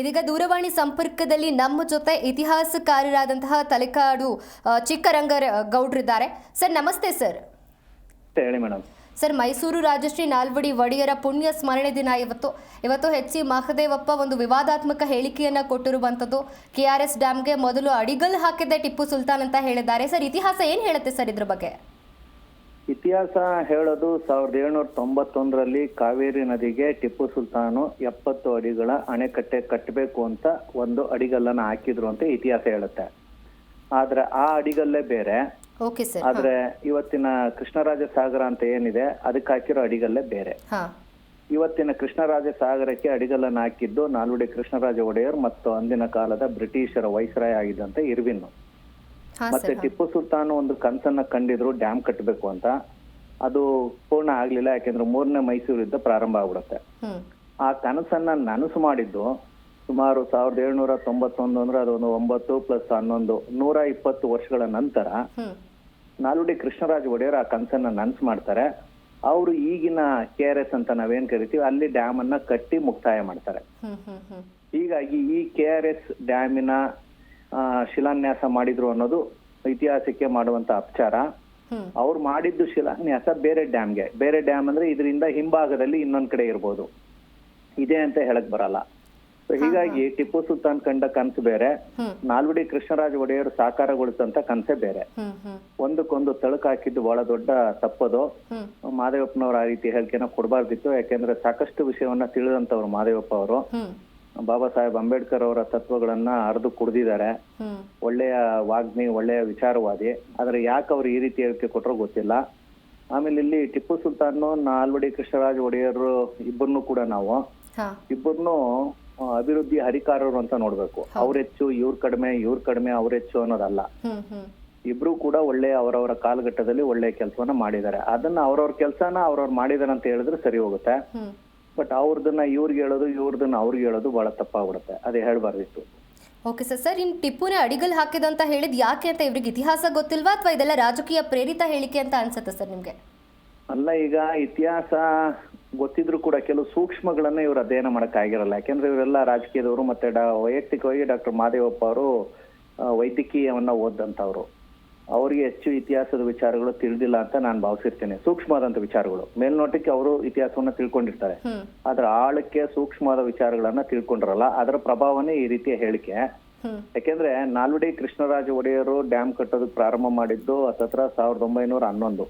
ಇದೀಗ ದೂರವಾಣಿ ಸಂಪರ್ಕದಲ್ಲಿ ನಮ್ಮ ಜೊತೆ ಇತಿಹಾಸಕಾರರಾದಂತಹ ತಲೆಕಾಡು ಚಿಕ್ಕರಂಗ ಚಿಕ್ಕರಂಗರ ಗೌಡ್ರಿದ್ದಾರೆ ಸರ್ ನಮಸ್ತೆ ಸರ್. ಹೇಳಿ ಮೇಡಮ್. ಸರ್ ಮೈಸೂರು ರಾಜಶ್ರೀ ನಾಲ್ವಡಿ ಒಡೆಯರ ಪುಣ್ಯ ಸ್ಮರಣೆ ದಿನ ಇವತ್ತು. ಇವತ್ತು ಎಚ್ ಸಿ ಮಹದೇವಪ್ಪ ಒಂದು ವಿವಾದಾತ್ಮಕ ಹೇಳಿಕೆಯನ್ನ ಕೊಟ್ಟಿರುವಂಥದ್ದು. ಕೆ ಆರ್ ಎಸ್ ಡ್ಯಾಮ್ಗೆ ಮೊದಲು ಅಡಿಗಲ್ ಹಾಕಿದ್ದೆ ಟಿಪ್ಪು ಸುಲ್ತಾನ್ ಅಂತ ಹೇಳಿದ್ದಾರೆ. ಸರ್ ಇತಿಹಾಸ ಏನು ಹೇಳುತ್ತೆ ಸರ್ ಇದ್ರ ಬಗ್ಗೆ? ಇತಿಹಾಸ ಹೇಳೋದು ಸಾವಿರದ ಏಳ್ನೂರ ತೊಂಬತ್ತೊಂದರಲ್ಲಿ ಕಾವೇರಿ ನದಿಗೆ ಟಿಪ್ಪು ಸುಲ್ತಾನು ಎಪ್ಪತ್ತು ಅಡಿಗಳ ಅಣೆಕಟ್ಟೆ ಕಟ್ಟಬೇಕು ಅಂತ ಒಂದು ಅಡಿಗಲ್ಲನ್ನು ಹಾಕಿದ್ರು ಅಂತ ಇತಿಹಾಸ ಹೇಳುತ್ತೆ. ಆದ್ರೆ ಆ ಅಡಿಗಲ್ಲೇ ಬೇರೆ. ಓಕೆ ಸರ್ ಆದ್ರೆ ಇವತ್ತಿನ ಕೃಷ್ಣರಾಜ ಸಾಗರ ಅಂತ ಏನಿದೆ ಅದಕ್ಕೆ ಹಾಕಿರೋ ಅಡಿಗಲ್ಲೇ ಬೇರೆ. ಇವತ್ತಿನ ಕೃಷ್ಣರಾಜ ಸಾಗರಕ್ಕೆ ಅಡಿಗಲ್ಲನ್ನು ಹಾಕಿದ್ದು ನಾಲ್ವಡಿ ಕೃಷ್ಣರಾಜ ಒಡೆಯರ್ ಮತ್ತು ಅಂದಿನ ಕಾಲದ ಬ್ರಿಟಿಷರ ವೈಸ್ರಾಯ್ ಆಗಿದ್ದಂತೆ ಇರ್ವಿನ್. ಹಾ ಮತ್ತೆ ಟಿಪ್ಪು ಸುಲ್ತಾನ್ ಒಂದು ಕನ್ಸನ್ನ ಕಂಡಿದ್ರು ಡ್ಯಾಮ್ ಕಟ್ಟಬೇಕು ಅಂತ. ಅದು ಪೂರ್ಣ ಆಗ್ಲಿಲ್ಲ ಯಾಕೆಂದ್ರೆ ಮೂರನೇ ಮೈಸೂರು ಯುದ್ಧ ಪ್ರಾರಂಭ ಆಗ್ಬಿಡುತ್ತೆ. ಆ ಕನಸನ್ನ ನನಸು ಮಾಡಿದ್ದು ಸುಮಾರು ಸಾವಿರದ ಏಳ್ನೂರ ತೊಂಬತ್ತೊಂದು ಅಂದ್ರೆ ಅದೊಂದು ಒಂಬತ್ತು ಪ್ಲಸ್ ಹನ್ನೊಂದು ನೂರ ಇಪ್ಪತ್ತು ವರ್ಷಗಳ ನಂತರ ನಾಲ್ವಡಿ ಕೃಷ್ಣರಾಜ ಒಡೆಯರ್ ಆ ಕನಸನ್ನ ನನಸು ಮಾಡ್ತಾರೆ. ಅವರು ಈಗಿನ ಕೆ ಆರ್ ಎಸ್ ಅಂತ ನಾವೇನ್ ಕರಿತೀವಿ ಅಲ್ಲಿ ಡ್ಯಾಮ್ ಅನ್ನ ಕಟ್ಟಿ ಮುಕ್ತಾಯ ಮಾಡ್ತಾರೆ. ಹೀಗಾಗಿ ಈ ಕೆ ಆರ್ ಎಸ್ ಡ್ಯಾಮಿನ ಶಿಲಾನ್ಯಾಸ ಮಾಡಿದ್ರು ಅನ್ನೋದು ಇತಿಹಾಸಕ್ಕೆ ಮಾಡುವಂತ ಅಪಚಾರ. ಅವ್ರು ಮಾಡಿದ್ದು ಶಿಲಾನ್ಯಾಸ ಬೇರೆ ಡ್ಯಾಮ್ಗೆ. ಬೇರೆ ಡ್ಯಾಮ್ ಅಂದ್ರೆ ಇದರಿಂದ ಹಿಂಭಾಗದಲ್ಲಿ ಇನ್ನೊಂದ್ ಕಡೆ ಇರ್ಬೋದು. ಇದೆ ಅಂತ ಹೇಳಕ್ ಬರಲ್ಲ. ಹೀಗಾಗಿ ಟಿಪ್ಪು ಸುಲ್ತಾನ್ ಕಂಡ ಕನಸು ಬೇರೆ. ನಾಲ್ವಡಿ ಕೃಷ್ಣರಾಜ ಒಡೆಯರು ಸಾಕಾರಗೊಳಿಸಂತ ಕನಸೇ ಬೇರೆ. ಒಂದಕ್ಕೊಂದು ತಳಕ ಹಾಕಿದ್ದು ಬಹಳ ದೊಡ್ಡ ತಪ್ಪದು. ಮಾದೇವಪ್ಪನವ್ರ ಆ ರೀತಿ ಹೇಳಿಕೆನ ಕೊಡಬಾರ್ದಿತ್ತು. ಯಾಕೆಂದ್ರೆ ಸಾಕಷ್ಟು ವಿಷಯವನ್ನ ತಿಳಿದಂತವ್ರು ಮಾದೇವಪ್ಪ ಅವರು. ಬಾಬಾ ಸಾಹೇಬ್ ಅಂಬೇಡ್ಕರ್ ಅವರ ತತ್ವಗಳನ್ನ ಹರಿದು ಕುಡ್ದಿದ್ದಾರೆ. ಒಳ್ಳೆಯ ವಾಗ್ಮಿ ಒಳ್ಳೆಯ ವಿಚಾರವಾದಿ. ಆದ್ರೆ ಯಾಕೆ ಅವ್ರು ಈ ರೀತಿ ಹೇಳಿಕೆ ಕೊಟ್ಟರು ಗೊತ್ತಿಲ್ಲ. ಆಮೇಲೆ ಇಲ್ಲಿ ಟಿಪ್ಪು ಸುಲ್ತಾನ್ ನಾಲ್ವಡಿ ಕೃಷ್ಣರಾಜ ಒಡೆಯರು ಇಬ್ಬರನ್ನು ಕೂಡ ನಾವು ಇಬ್ಬರನ್ನು ಅಭಿವೃದ್ಧಿ ಹರಿಕಾರರು ಅಂತ ನೋಡ್ಬೇಕು. ಅವ್ರ ಹೆಚ್ಚು ಇವ್ರ ಕಡಿಮೆ ಇವ್ರ ಕಡಿಮೆ ಅವ್ರ ಹೆಚ್ಚು ಅನ್ನೋದಲ್ಲ. ಇಬ್ರು ಕೂಡ ಒಳ್ಳೆ ಅವರವರ ಕಾಲಘಟ್ಟದಲ್ಲಿ ಒಳ್ಳೆ ಕೆಲಸವನ್ನ ಮಾಡಿದ್ದಾರೆ. ಅದನ್ನ ಅವ್ರವ್ರ ಕೆಲಸನ ಅವ್ರವ್ರು ಮಾಡಿದಾರೆ ಅಂತ ಹೇಳಿದ್ರೆ ಸರಿ ಹೋಗುತ್ತೆ. ಬಟ್ ಅವ್ರದನ್ನ ಇವ್ರಿಗೆ ಹೇಳೋದು ಇವ್ರದನ್ನ ಅವ್ರಿಗೆ ಹೇಳೋದು ಬಹಳ ತಪ್ಪಾಗ್ಬಿಡುತ್ತೆ. ಅದೇ ಹೇಳಬಾರ್ದಿತ್ತು. ಓಕೆ ಸರ್ ಸರ್ ಇನ್ನು ಟಿಪ್ಪುನೇ ಅಡಿಗಲ್ ಹಾಕಿದಂತ ಹೇಳಿದ್ ಯಾಕೆ ಅಂತ ಇವ್ರಿಗೆ ಇತಿಹಾಸ ಗೊತ್ತಿಲ್ವಾ ಅಥವಾ ಇದೆಲ್ಲ ರಾಜಕೀಯ ಪ್ರೇರಿತ ಹೇಳಿಕೆ ಅಂತ ಅನ್ಸುತ್ತೆ ಸರ್ ನಿಮ್ಗೆ? ಅಲ್ಲ ಈಗ ಇತಿಹಾಸ ಗೊತ್ತಿದ್ರು ಕೂಡ ಕೆಲವು ಸೂಕ್ಷ್ಮಗಳನ್ನ ಇವ್ರು ಅಧ್ಯಯನ ಮಾಡಕ್ ಆಗಿರಲ್ಲ. ಯಾಕೆಂದ್ರೆ ಇವರೆಲ್ಲ ರಾಜಕೀಯದವರು ಮತ್ತೆ ಡಾ- ವೈಯಕ್ತಿಕವಾಗಿ ಡಾಕ್ಟರ್ ಮಾದೇವಪ್ಪ ಅವರು ವೈದ್ಯಕೀಯವನ್ನ ಓದಂತವ್ರು ಅವರಿಗೆ ಹೆಚ್ಚು ಇತಿಹಾಸದ ವಿಚಾರಗಳು ತಿಳಿದಿಲ್ಲ ಅಂತ ನಾನು ಭಾವಿಸಿರ್ತೇನೆ. ಸೂಕ್ಷ್ಮವಾದಂತ ವಿಚಾರಗಳು. ಮೇಲ್ನೋಟಕ್ಕೆ ಅವರು ಇತಿಹಾಸವನ್ನ ತಿಳ್ಕೊಂಡಿರ್ತಾರೆ. ಆದ್ರೆ ಆಳಕ್ಕೆ ಸೂಕ್ಷ್ಮವಾದ ವಿಚಾರಗಳನ್ನ ತಿಳ್ಕೊಂಡಿರಲ್ಲ. ಅದರ ಪ್ರಭಾವನೇ ಈ ರೀತಿಯ ಹೇಳಿಕೆ. ಯಾಕೆಂದ್ರೆ ನಾಲ್ವಡಿ ಕೃಷ್ಣರಾಜ ಒಡೆಯರು ಡ್ಯಾಮ್ ಕಟ್ಟೋದಕ್ಕೆ ಪ್ರಾರಂಭ ಮಾಡಿದ್ದು ಹತ್ತತ್ರ ಸಾವಿರದ ಒಂಬೈನೂರ ಹನ್ನೊಂದು.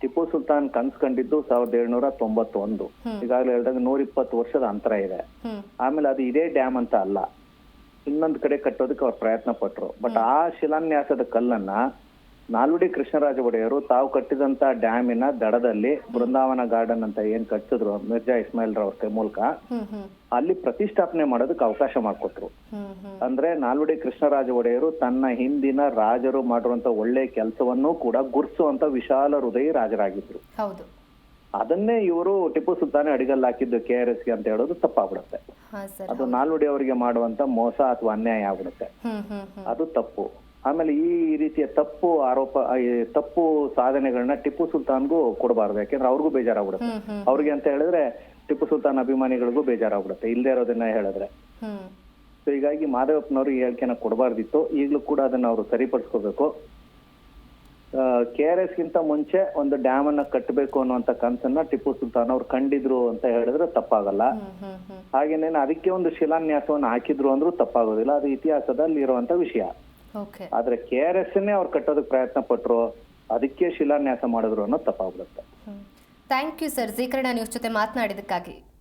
ಟಿಪ್ಪು ಸುಲ್ತಾನ್ ಕನ್ಸ್ ಕಂಡಿದ್ದು ಸಾವಿರದ ಏಳ್ನೂರ ತೊಂಬತ್ತೊಂದು. ಈಗಾಗಲೇ ಹೇಳಿದಾಗ ನೂರ ಇಪ್ಪತ್ತು ವರ್ಷದ ಅಂತರ ಇದೆ. ಆಮೇಲೆ ಅದು ಇದೇ ಡ್ಯಾಮ್ ಅಂತ ಅಲ್ಲ. ಇನ್ನೊಂದು ಕಡೆ ಕಟ್ಟೋದಕ್ಕೆ ಅವ್ರು ಪ್ರಯತ್ನ ಪಟ್ಟರು ಬಟ್ ಆ ಶಿಲಾನ್ಯಾಸದ ಕಲ್ಲನ್ನ ನಾಲ್ವಡಿ ಕೃಷ್ಣರಾಜ ಒಡೆಯರು ತಾವು ಕಟ್ಟಿದಂತ ಡ್ಯಾಮಿನ ದಡದಲ್ಲಿ ಬೃಂದಾವನ ಗಾರ್ಡನ್ ಅಂತ ಏನ್ ಕಟ್ಟಿದ್ರು ಮಿರ್ಜಾ ಇಸ್ಮಾಯಿಲ್ ರವರ್ ಮೂಲಕ ಅಲ್ಲಿ ಪ್ರತಿಷ್ಠಾಪನೆ ಮಾಡೋದಕ್ಕೆ ಅವಕಾಶ ಮಾಡಿಕೊಟ್ರು. ಅಂದ್ರೆ ನಾಲ್ವಡಿ ಕೃಷ್ಣರಾಜ ಒಡೆಯರು ತನ್ನ ಹಿಂದಿನ ರಾಜರು ಮಾಡಿರುವಂತ ಒಳ್ಳೆ ಕೆಲಸವನ್ನು ಕೂಡ ಗುರ್ಸುವಂತ ವಿಶಾಲ ಹೃದಯ ರಾಜರಾಗಿದ್ರು ಹೌದು. ಅದನ್ನೇ ಇವರು ಟಿಪ್ಪು ಸುಲ್ತಾನ್ ಅಡಿಗಲ್ಲಿ ಹಾಕಿದ್ದು ಕೆ ಆರ್ ಎಸ್ಗೆ ಅಂತ ಹೇಳೋದು ತಪ್ಪಾಗ್ಬಿಡುತ್ತೆ. ಅದು ನಾಲ್ವಡಿ ಅವರಿಗೆ ಮಾಡುವಂತ ಮೋಸ ಅಥವಾ ಅನ್ಯಾಯ ಆಗ್ಬಿಡುತ್ತೆ. ಅದು ತಪ್ಪು. ಆಮೇಲೆ ಈ ರೀತಿಯ ತಪ್ಪು ಆರೋಪ ತಪ್ಪು ಸಾಧನೆಗಳನ್ನ ಟಿಪ್ಪು ಸುಲ್ತಾನ್ಗೂ ಕೊಡಬಾರ್ದು. ಯಾಕೆಂದ್ರೆ ಅವ್ರಿಗೂ ಬೇಜಾರಾಗ್ಬಿಡುತ್ತೆ. ಅವ್ರಿಗೆ ಅಂತ ಹೇಳಿದ್ರೆ ಟಿಪ್ಪು ಸುಲ್ತಾನ್ ಅಭಿಮಾನಿಗಳಿಗೂ ಬೇಜಾರಾಗ್ಬಿಡುತ್ತೆ. ಇಲ್ಲದೆ ಇರೋದನ್ನ ಹೇಳಿದ್ರೆ. ಸೊ ಹೀಗಾಗಿ ಮಾಧವಪ್ಪನವರು ಈ ಹೇಳಿಕೆನ ಕೊಡಬಾರ್ದಿತ್ತು. ಈಗಲೂ ಕೂಡ ಅದನ್ನ ಅವರು ಸರಿಪಡಿಸ್ಕೋಬೇಕು. ಕೆ ಆರ್ ಎಸ್ ಗಿಂತ ಮುಂಚೆ ಒಂದು ಡ್ಯಾಮ್ ಅನ್ನ ಕಟ್ಟಬೇಕು ಅನ್ನುವಂತ ಕನಸನ್ನ ಟಿಪ್ಪು ಸುಲ್ತಾನ್ ಅವ್ರು ಕಂಡಿದ್ರು ಅಂತ ಹೇಳಿದ್ರೆ ತಪ್ಪಾಗಲ್ಲ. ಹಾಗೇನೆ ಅದಕ್ಕೆ ಒಂದು ಶಿಲಾನ್ಯಾಸವನ್ನ ಹಾಕಿದ್ರು ಅಂದ್ರೂ ತಪ್ಪಾಗೋದಿಲ್ಲ. ಅದು ಇತಿಹಾಸದಲ್ಲಿ ಇರುವಂತ ವಿಷಯ. ಆದ್ರೆ ಕೆ ಆರ್ ಎಸ್ ಅವ್ರು ಕಟ್ಟೋದಕ್ಕೆ ಪ್ರಯತ್ನ ಪಟ್ರು ಅದಕ್ಕೆ ಶಿಲಾನ್ಯಾಸ ಮಾಡಿದ್ರು ಅನ್ನೋದು ತಪ್ಪಾಗ್ಬಿಡುತ್ತೆ. Thank you sir. ಜೀಕರಣ ನ್ಯೂಸ್ ಜೊತೆ ಮಾತನಾಡಿದ್ದಕ್ಕಾಗಿ.